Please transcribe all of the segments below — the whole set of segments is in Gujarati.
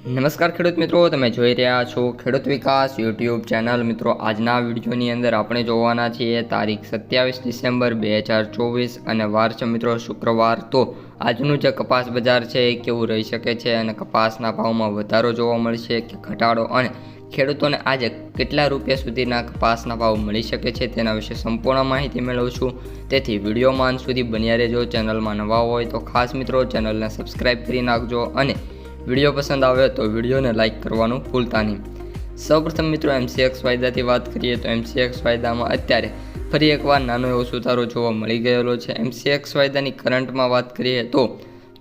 નમસ્કાર ખેડૂત મિત્રો, તમે જોઈ રહ્યા છો ખેડૂત વિકાસ યુટ્યુબ ચેનલ. મિત્રો, આજના વિડીયોની અંદર આપણે જોવાના છીએ તારીખ સત્યાવીસ ડિસેમ્બર બે હજાર ચોવીસ અને વાર છે મિત્રો, શુક્રવાર. તો આજનું જે કપાસ બજાર છે એ કેવું રહી શકે છે અને કપાસના ભાવમાં વધારો જોવા મળશે કે ઘટાડો? અને ખેડૂતોને આજે કેટલા રૂપિયા સુધીના કપાસના ભાવ મળી શકે છે તેના વિશે સંપૂર્ણ માહિતી મેળવશું તેથી વિડીયોમાં અંત સુધી બન્યા રહેજો. ચેનલમાં નવા હોય તો ખાસ મિત્રો, ચેનલને સબસ્ક્રાઈબ કરી નાખજો અને વીડિયો પસંદ આવે તો વિડીયોને લાઇક કરવાનું ભૂલતા નહીં. સૌપ્રથમ મિત્રો એમસીએક્સ વાયદાથી વાત કરીએ તો એમસીએક્સ વાયદામાં અત્યારે ફરી એકવાર નાનો એવો સુધારો જોવા મળી ગયેલો છે. એમસીએક્સ વાયદાની કરંટમાં વાત કરીએ તો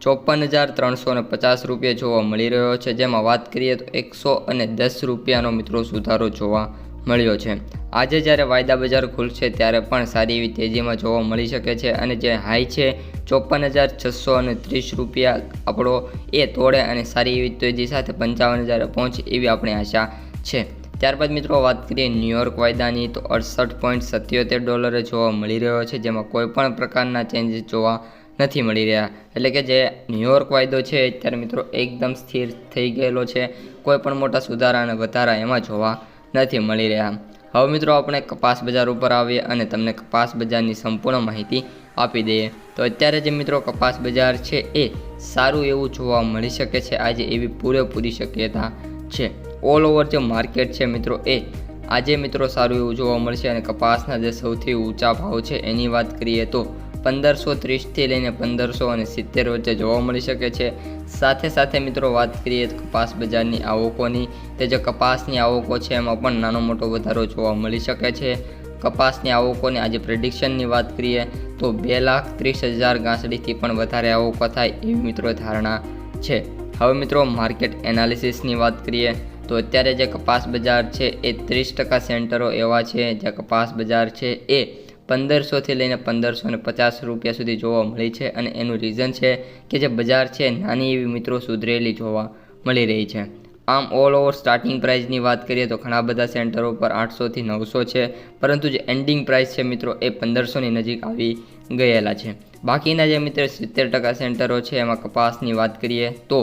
ચોપન હજાર ત્રણસો ને પચાસ રૂપિયા જોવા મળી રહ્યો છે. જેમાં વાત કરીએ તો એકસો અને દસ રૂપિયાનો મિત્રો સુધારો જોવા મળ્યો છે. આજે જ્યારે વાયદા બજાર ખુલશે ત્યારે પણ સારી એવી તેજીમાં જોવા મળી શકે છે અને જે હાઈ છે, ચોપન હજાર છસો અને ત્રીસ રૂપિયા આપણો એ તોડે અને સારી એવી તેજી સાથે પંચાવન હજાર પહોંચે એવી આપણી આશા છે. ત્યારબાદ મિત્રો વાત કરીએ ન્યુયોર્ક વાયદાની, તો અડસઠ પોઈન્ટ સત્યોતેર ડોલરે જોવા મળી રહ્યો છે, જેમાં કોઈ પણ પ્રકારના ચેન્જીસ જોવા નથી મળી રહ્યા. એટલે કે જે ન્યુયોર્ક વાયદો છે ત્યારે મિત્રો એકદમ સ્થિર થઈ ગયેલો છે. કોઈ પણ મોટા સુધારા અને વધારા એમાં જોવા નથી મળી રહ્યા. હવે મિત્રો આપણે કપાસ બજાર ઉપર આવીએ અને તમને કપાસ બજારની સંપૂર્ણ માહિતી આપી દઈએ. તો અત્યારે જે મિત્રો કપાસ બજાર છે એ સારું એવું જોવા મળી શકે છે. આજે એવી પૂરેપૂરી શક્યતા છે. ઓલ ઓવર જે માર્કેટ છે મિત્રો એ આજે મિત્રો સારું એવું જોવા મળશે અને કપાસના જે સૌથી ઊંચા ભાવ છે એની વાત કરીએ તો પંદરસો ત્રીસથી લઈને પંદરસો અને સિત્તેર વચ્ચે જોવા મળી શકે છે. સાથે સાથે મિત્રો વાત કરીએ કપાસ બજારની આવકોની, તે જે કપાસની આવકો છે એમાં પણ નાનો મોટો વધારો જોવા મળી શકે છે. કપાસની આવકોની આજે પ્રેડિક્શનની વાત કરીએ તો બે લાખ ત્રીસ હજાર ગાંસડીથી પણ વધારે આવકો થાય એવી મિત્રો ધારણા છે. હવે મિત્રો માર્કેટ એનાલિસિસની વાત કરીએ તો અત્યારે જે કપાસ બજાર છે એ ત્રીસ ટકા સેન્ટરો એવા છે જે કપાસ બજાર છે એ પંદરસોથી લઈને પંદરસો ને પચાસ રૂપિયા સુધી જોવા મળી છે અને એનું રીઝન છે કે જે બજાર છે નાની એવી મિત્રો સુધરેલી જોવા મળી રહી છે. આમ ઓલ ઓવર સ્ટાર્ટિંગ પ્રાઇસની વાત કરીએ તો ઘણા બધા સેન્ટરો પર આઠસોથી નવસો છે, પરંતુ જે એન્ડિંગ પ્રાઇસ છે મિત્રો એ પંદરસોની નજીક આવી ગયેલા છે. બાકીના જે મિત્રો સિત્તેર ટકા સેન્ટરો છે એમાં કપાસની વાત કરીએ તો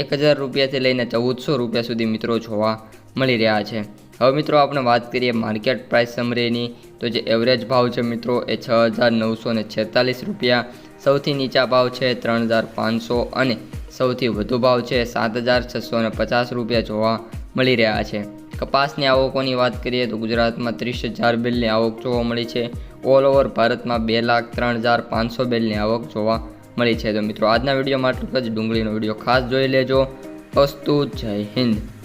એક હજાર રૂપિયાથી લઈને ચૌદસો રૂપિયા સુધી મિત્રો જોવા મળી રહ્યા છે. હવે મિત્રો આપણે વાત કરીએ માર્કેટ પ્રાઇસ સમરીની, તો જે એવરેજ ભાવ છે મિત્રો એ છ હજાર નવસો ને છેતાલીસ રૂપિયા, સૌથી નીચા ભાવ છે ત્રણ હજાર પાંચસો અને સૌથી વધુ ભાવ છે સાત હજાર છસો ને પચાસ રૂપિયા જોવા મળી રહ્યા છે. કપાસની આવકોની વાત કરીએ તો ગુજરાતમાં ત્રીસ હજાર બેલની આવક જોવા મળી છે. ઓલ ઓવર ભારતમાં બે લાખ ત્રણ હજાર પાંચસો બેલની આવક જોવા મળી છે. તો મિત્રો આજના વીડિયો માટે જ. ડુંગળીનો વીડિયો ખાસ જોઈ લેજો. અસ્તુ જય હિન્દ.